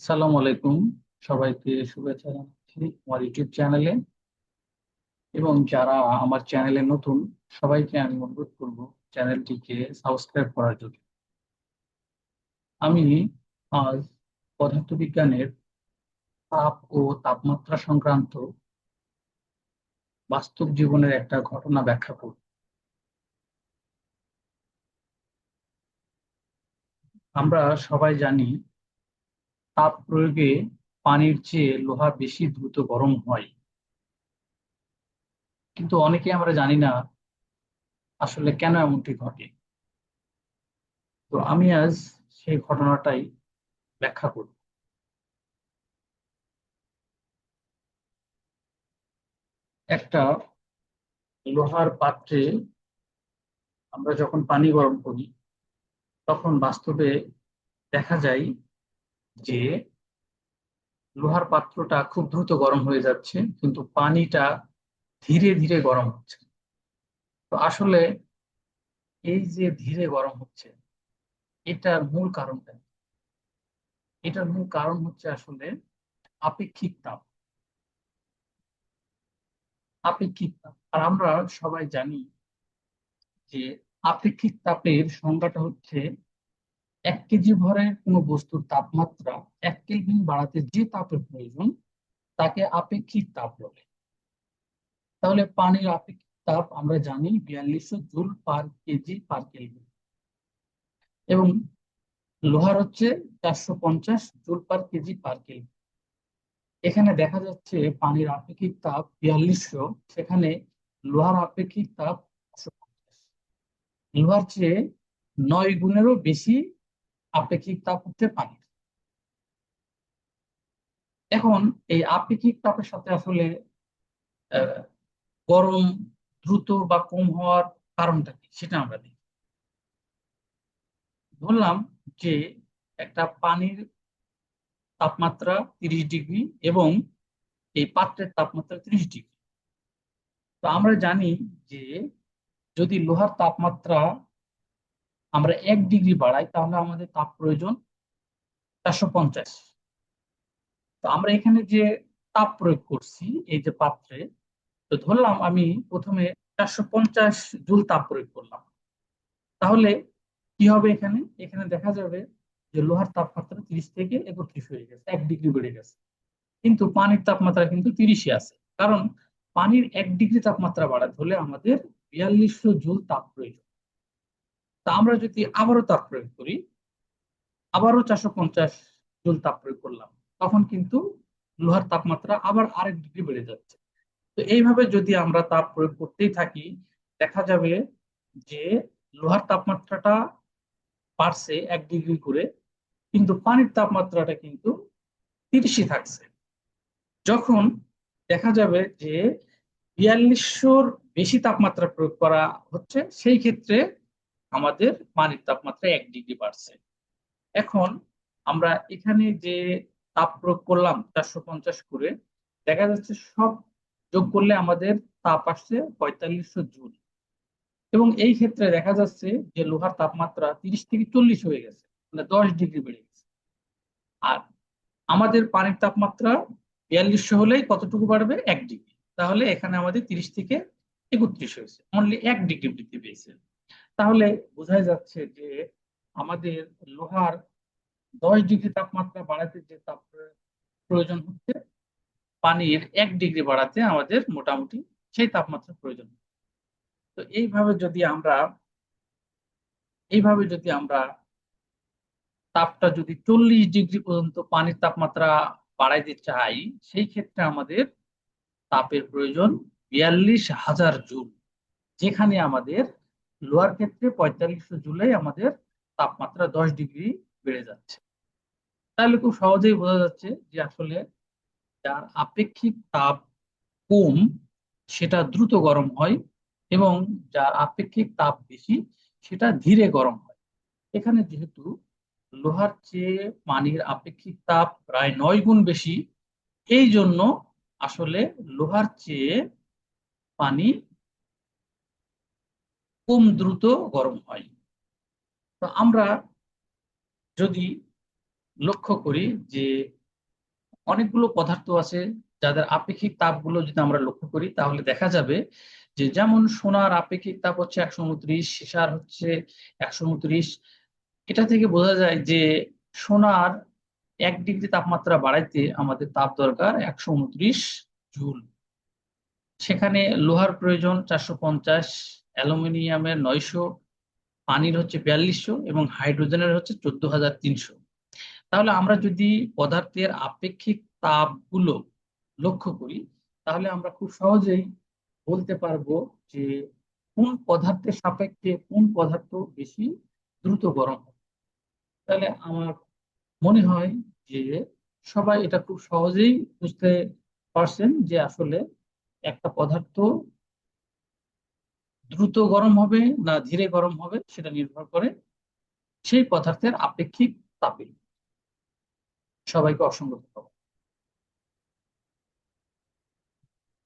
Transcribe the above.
আসসালামু আলাইকুম। সবাইকে শুভেচ্ছা জানাচ্ছি আমার ইউটিউব চ্যানেলে। এবং যারা আমার চ্যানেলে নতুন, সবাইকে আমি অনুরোধ করব চ্যানেলটিকে সাবস্ক্রাইব করার জন্য। আমি আজ পদার্থবিজ্ঞানের তাপ ও তাপমাত্রা সংক্রান্ত বাস্তব জীবনের একটা ঘটনা ব্যাখ্যা করব। আমরা সবাই জানি তাপ প্রয়োগে পানির চেয়ে লোহা বেশি দ্রুত গরম হয়। কিন্তু অনেকে আমরা জানি না আসলে কেন এমনটি ঘটে। তো আমি আজ সেই ঘটনাটাই ব্যাখ্যা করব। একটা লোহার পাত্রে আমরা যখন পানি গরম করি, তখন বাস্তবে দেখা যায় যে লোহার পাত্রটা খুব দ্রুত গরম হয়ে যাচ্ছে, কিন্তু পানিটা ধীরে ধীরে গরম হচ্ছে। তো আসলে এই যে ধীরে গরম হচ্ছে, এটার মূল কারণটা এটার মূল কারণ হচ্ছে আসলে আপেক্ষিক তাপ। আপেক্ষিক তাপ। আর আমরা সবাই জানি যে আপেক্ষিক তাপের সংজ্ঞাটা হচ্ছে এক কেজি ভরের কোনো বস্তুর তাপমাত্রা এক কেলভিন বাড়াতে যে তাপের প্রয়োজন, তাকে আপেক্ষিক তাপ বলে। তাহলে পানির আপেক্ষিক তাপ আমরা জানি বিয়াল্লিশশো joule per kg per kelvin. এবং লোহার হচ্ছে চারশো পঞ্চাশ joule per kg per kelvin. এখানে দেখা যাচ্ছে পানির আপেক্ষিক তাপ বিয়াল্লিশশো, সেখানে লোহার আপেক্ষিক তাপ লোহার চেয়ে নয় গুণেরও বেশি আপেক্ষিক তাপ হচ্ছে পানি এখন এই আপেক্ষিক তাপের সাথে আসলে গরম দ্রুত বা কম হওয়ার কারণটা কি সেটা আমরা দেখি। বললাম যে একটা পানির তাপমাত্রা তিরিশ ডিগ্রি এবং এই পাত্রের তাপমাত্রা ত্রিশ ডিগ্রি। তো আমরা জানি যে যদি লোহার তাপমাত্রা আমরা এক ডিগ্রি বাড়াই, তাহলে আমাদের তাপ প্রয়োজন চারশো পঞ্চাশ। তো আমরা এখানে যে তাপ প্রয়োগ করছি, এই যে পাত্রে, তো ধরলাম আমি প্রথমে চারশো পঞ্চাশ জুল তাপ প্রয়োগ করলাম। তাহলে কি হবে এখানে? এখানে দেখা যাবে যে লোহার তাপমাত্রা তিরিশ থেকে একত্রিশ হয়ে গেছে, এক ডিগ্রি বেড়ে গেছে। কিন্তু পানির তাপমাত্রা কিন্তু তিরিশে আছে। কারণ পানির এক ডিগ্রি তাপমাত্রা বাড়াতে হলে আমাদের বিয়াল্লিশশো জুল তাপ প্রয়োজন। তা আমরা যদি আবারও তাপ প্রয়োগ করি, আবারও চারশো পঞ্চাশ জুল তাপ প্রয়োগ করলাম, তখন কিন্তু লোহার তাপমাত্রা আবার আরেক ডিগ্রি বেড়ে যাচ্ছে। তো এইভাবে যদি আমরা তাপ প্রয়োগ করতেই থাকি, দেখা যাবে যে লোহার তাপমাত্রাটা বাড়ছে এক ডিগ্রি করে, কিন্তু পানির তাপমাত্রাটা কিন্তু তিরিশই থাকছে। যখন দেখা যাবে যে বিয়াল্লিশশোর বেশি তাপমাত্রা প্রয়োগ করা হচ্ছে, সেই ক্ষেত্রে আমাদের পানির তাপমাত্রা এক ডিগ্রি বাড়ছে। এখন আমরা এখানে যে তাপ প্রয়োগ করলাম চারশো পঞ্চাশ করে, দেখা যাচ্ছে সব যোগ করলে আমাদের তাপ আসছে পঁয়তাল্লিশশো জুল। এবং এই ক্ষেত্রে দেখা যাচ্ছে যে লোহার তাপমাত্রা তিরিশ থেকে চল্লিশ হয়ে গেছে মানে দশ ডিগ্রি বেড়ে গেছে। আর আমাদের পানির তাপমাত্রা বিয়াল্লিশশো হলেই কতটুকু বাড়বে? এক ডিগ্রি তাহলে এখানে আমাদের তিরিশ থেকে একত্রিশ হয়েছে। অনলি এক ডিগ্রি বৃদ্ধি পেয়েছে। তাহলে বোঝাই যাচ্ছে যে আমাদের লোহার দশ ডিগ্রি তাপমাত্রা বাড়াতে যে তাপ প্রয়োজন হচ্ছে, পানির এক ডিগ্রি বাড়াতে আমাদের মোটামুটি সেই তাপমাত্রা প্রয়োজন। তো এইভাবে যদি আমরা, এইভাবে যদি আমরা তাপটা যদি চল্লিশ ডিগ্রি পর্যন্ত পানির তাপমাত্রা বাড়াইতে চাই, সেই ক্ষেত্রে আমাদের তাপের প্রয়োজন বিয়াল্লিশ হাজার জুল, যেখানে আমাদের লোয়ার ক্ষেত্রে পঁয়তাল্লিশশো জুলাই আমাদের তাপমাত্রা দশ ডিগ্রি বেড়ে যাচ্ছে। তাহলে খুব সহজেই বোঝা যাচ্ছে যে আসলে যার আপেক্ষিক তাপ কম, সেটা দ্রুত গরম হয় এবং যার আপেক্ষিক তাপ বেশি, সেটা ধীরে গরম হয়। এখানে যেহেতু লোহার চেয়ে পানির আপেক্ষিক তাপ প্রায় নয় গুণ বেশি, এই জন্য আসলে লোহার চেয়ে পানি কম দ্রুত গরম হয়। তো আমরা যদি লক্ষ্য করি যে অনেকগুলো পদার্থ আছে, যাদের আপেক্ষিক তাপগুলো যদি আমরা লক্ষ্য করি, তাহলে দেখা যাবে যে যেমন সোনার আপেক্ষিক তাপ হচ্ছে একশো উনত্রিশ সীসার হচ্ছে একশো উনত্রিশ, এটা থেকে বোঝা যায় যে সোনার এক ডিগ্রি তাপমাত্রা বাড়াইতে আমাদের তাপ দরকার একশো উনত্রিশ জুল। সেখানে লোহার প্রয়োজন চারশো পঞ্চাশ অ্যালুমিনিয়ামের নয়শো, পানির হচ্ছে বিয়াল্লিশশো এবং হাইড্রোজেনের হচ্ছে চোদ্দ হাজার তিনশো। তাহলে আমরা যদি পদার্থের আপেক্ষিক তাপগুলো লক্ষ্য করি, তাহলে আমরা খুব সহজেই বলতে পারব যে কোন পদার্থের সাপেক্ষে কোন পদার্থ বেশি দ্রুত গরম হবে তাহলে আমার মনে হয় যে সবাই এটা খুব সহজেই বুঝতে পারছেন যে আসলে একটা পদার্থ দ্রুত গরম হবে না ধীরে গরম হবে, সেটা নির্ভর করে সেই পদার্থের আপেক্ষিক তাপে সবাইকে অসংখ্য ধন্যবাদ।